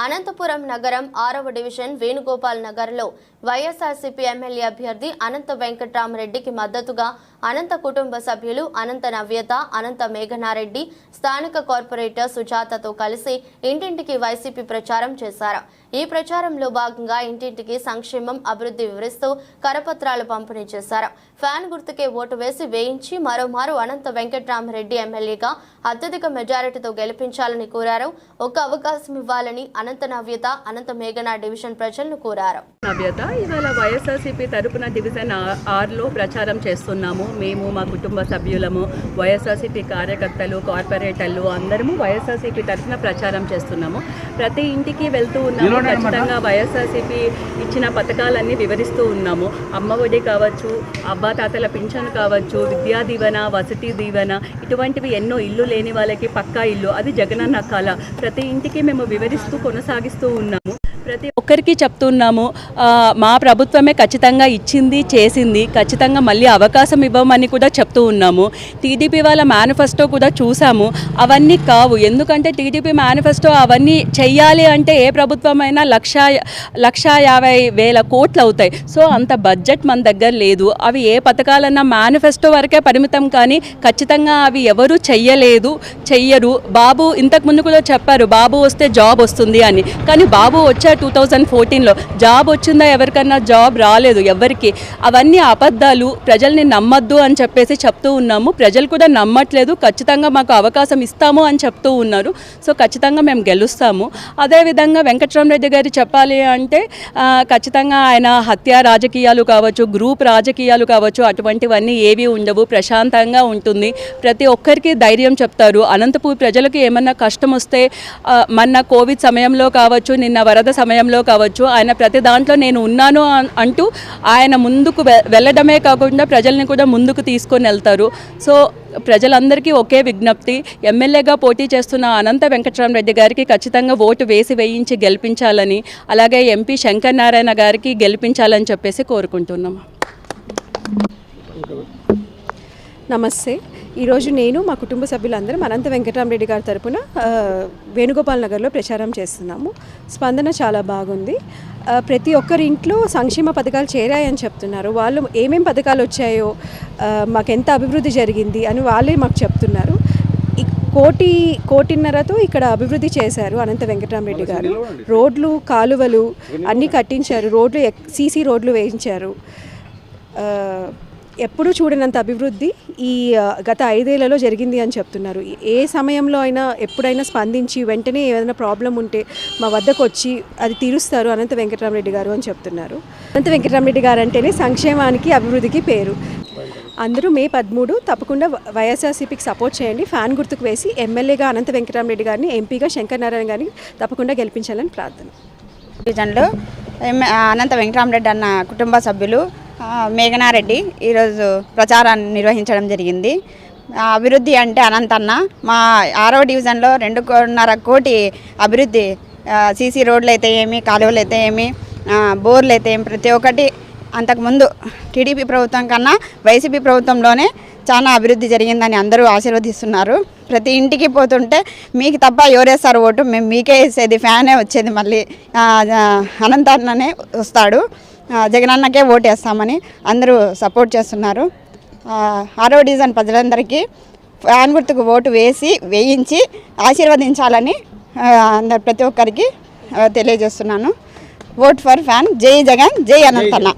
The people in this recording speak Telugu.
అనంతపురం నగరం ఆరవ డివిజన్ వేణుగోపాల్ నగర్లో వైఎస్ఆర్సీపీ ఎమ్మెల్యే అభ్యర్థి అనంత వెంకట్రామరెడ్డికి మద్దతుగా అనంత కుటుంబ సభ్యులు అనంత నవ్యత అనంత మేఘనారెడ్డి స్థానిక కార్పొరేటర్ సుజాతతో కలిసి ఇంటింటికి వైసీపీ ప్రచారం చేశారు. ఈ ప్రచారంలో భాగంగా ఇంటింటికి సంక్షేమం అభివృద్ధి వివరిస్తూ కరపత్రాలు పంపిణీ చేశారు. ఫ్యాన్ గుర్తుకే ఓటు వేసి వేయించి మరోమారు అనంత వెంకట్రామరెడ్డి ఎమ్మెల్యేగా అత్యధిక మెజారిటీతో గెలిపించాలని కోరారు. ఒక అవకాశం ఇవ్వాలని అనంత నవ్యత అనంత మేఘనా డివిజన్ ప్రజలను కోరారు. నవ్యత ఇవాళ వైఎస్ఆర్సీపీ తరపున డివిజన్ ఆరులో ప్రచారం చేస్తున్నాము. మేము మా కుటుంబ సభ్యులము వైఎస్ఆర్సీపీ కార్యకర్తలు కార్పొరేటర్లు అందరము వైఎస్ఆర్సీపీ తరపున ప్రచారం చేస్తున్నాము. ప్రతి ఇంటికి వెళ్తూ ఉన్నాము. ఖచ్చితంగా వైఎస్ఆర్సీపీ ఇచ్చిన పథకాలన్నీ వివరిస్తూ ఉన్నాము. అమ్మ ఒడి కావచ్చు అబ్బా తాతల పింఛన్ కావచ్చు విద్యా దీవెన వసతి దీవెన ఇటువంటివి ఎన్నో ఇల్లు లేని వాళ్ళకి పక్కా ఇల్లు. అది జగనన్న కళ. ప్రతి ఇంటికి మేము వివరిస్తూ కొనసాగిస్తూ ఉన్నాము. ప్రతి ఒక్కరికి చెప్తున్నాము మా ప్రభుత్వమే ఖచ్చితంగా ఇచ్చింది చేసింది ఖచ్చితంగా మళ్ళీ అవకాశం ఇవ్వమని కూడా చెప్తూ ఉన్నాము. టీడీపీ వాళ్ళ మేనిఫెస్టో కూడా చూసాము. అవన్నీ కావు. ఎందుకంటే టీడీపీ మేనిఫెస్టో అవన్నీ చెయ్యాలి అంటే ఏ ప్రభుత్వమైనా లక్ష లక్ష యాభై వేల కోట్లు అవుతాయి. సో అంత బడ్జెట్ మన దగ్గర లేదు. అవి ఏ పథకాలన్నా మేనిఫెస్టో వరకే పరిమితం కానీ ఖచ్చితంగా అవి ఎవరు చెయ్యలేదు చెయ్యరు. బాబు ఇంతకు ముందు కూడా చెప్పారు బాబు వస్తే జాబ్ వస్తుంది అని. కానీ బాబు వచ్చే టూ థౌజండ్ ఫోర్టీన్లో జాబ్ వచ్చిందా ఎవరికన్నా? జాబ్ రాలేదు ఎవరికి? అవన్నీ అబద్ధాలు. ప్రజల్ని నమ్మద్దు అని చెప్పేసి చెప్తూ ఉన్నాము. ప్రజలు కూడా నమ్మట్లేదు. ఖచ్చితంగా మాకు అవకాశం ఇస్తాము అని చెప్తూ ఉన్నారు. సో ఖచ్చితంగా మేము గెలుస్తాము. అదేవిధంగా వెంకటరామరెడ్డి గారు చెప్పాలి అంటే ఖచ్చితంగా ఆయన హత్య రాజకీయాలు కావచ్చు గ్రూప్ రాజకీయాలు కావచ్చు అటువంటివన్నీ ఏవి ఉండవు. ప్రశాంతంగా ఉంటుంది. ప్రతి ఒక్కరికి ధైర్యం చెప్తారు. అనంతపూర్ ప్రజలకు ఏమన్నా కష్టం వస్తే మన కోవిడ్ సమయంలో కావచ్చు నిన్న వరద సమయంలో కావచ్చు ఆయన ప్రతి దాంట్లో నేను ఉన్నాను అన్- అంటూ ఆయన ముందుకు వెళ్ళడమే కాకుండా ప్రజల్ని కూడా ముందుకు తీసుకొని వెళ్తారు. సో ప్రజలందరికీ ఒకే విజ్ఞప్తి ఎమ్మెల్యేగా పోటీ చేస్తున్న అనంత వెంకటరామరెడ్డి గారికి ఖచ్చితంగా ఓటు వేసి వేయించి గెలిపించాలని అలాగే ఎంపీ శంకర్ నారాయణ గారికి గెలిపించాలని చెప్పేసి కోరుకుంటున్నాం. నమస్తే. ఈరోజు నేను మా కుటుంబ సభ్యులందరం అనంత వెంకటరామరెడ్డి గారి తరపున వేణుగోపాల్ నగర్లో ప్రచారం చేస్తున్నాము. స్పందన చాలా బాగుంది. ప్రతి ఒక్కరి ఇంట్లో సంక్షేమ పథకాలు చేరాయని చెప్తున్నారు. వాళ్ళు ఏమేం పథకాలు వచ్చాయో ఆ, మాకు ఎంత అభివృద్ధి జరిగింది అని వాళ్ళే మాకు చెప్తున్నారు. కోటి కోటిన్నరతో ఇక్కడ అభివృద్ధి చేశారు అనంత వెంకటరామరెడ్డి గారు. రోడ్లు కాలువలు అన్నీ కట్టించారు. రోడ్లు సీసీ రోడ్లు వేయించారు. ఎప్పుడూ చూడనంత అభివృద్ధి ఈ గత ఐదేళ్ళలో జరిగింది అని చెప్తున్నారు. ఏ సమయంలో అయినా ఎప్పుడైనా స్పందించి వెంటనే ఏదైనా ప్రాబ్లం ఉంటే మా వద్దకు వచ్చి అది తీరుస్తారు అనంత వెంకటరామరెడ్డి గారు అని చెప్తున్నారు. అనంత వెంకటరామరెడ్డి గారు అంటేనే సంక్షేమానికి అభివృద్ధికి పేరు. అందరూ మే పదమూడు తప్పకుండా వైఎస్ఆర్సీపీకి సపోర్ట్ చేయండి. ఫ్యాన్ గుర్తుకు వేసి ఎమ్మెల్యేగా అనంత వెంకటరామరెడ్డి గారిని ఎంపీగా శంకర్ నారాయణ గారిని తప్పకుండా గెలిపించాలని ప్రార్థన. డివిజన్లో అనంత వెంకటరామరెడ్డి అన్న కుటుంబ సభ్యులు మేఘనారెడ్డి ఈరోజు ప్రచారాన్ని నిర్వహించడం జరిగింది. అభివృద్ధి అంటే అనంతన్న మా ఆరో డివిజన్లో రెండున్నర కోటి అభివృద్ధి సీసీ రోడ్లు అయితే ఏమి కాలువలు అయితే ఏమి బోర్లు అయితే ఏమి ప్రతి ఒక్కటి అంతకుముందు టీడీపీ ప్రభుత్వం కన్నా వైసీపీ ప్రభుత్వంలోనే చాలా అభివృద్ధి జరిగిందని అందరూ ఆశీర్వదిస్తున్నారు. ప్రతి ఇంటికి పోతుంటే మీకు తప్ప ఎవరేస్తారు ఓటు? మేము మీకే వేసేది ఫ్యానే వచ్చేది మళ్ళీ. అనంతన్ననే అనంత అన్ననే వస్తాడు. జగనన్నకే ఓటు వేస్తామని అందరూ సపోర్ట్ చేస్తున్నారు. ఆరో డివిజన్ ప్రజలందరికీ ఫ్యాన్ గుర్తుకు ఓటు వేసి వేయించి ఆశీర్వదించాలని అందరు ప్రతి ఒక్కరికి తెలియజేస్తున్నాను. ఓట్ ఫర్ ఫ్యాన్ జై జగన్ జై అనంతన్న.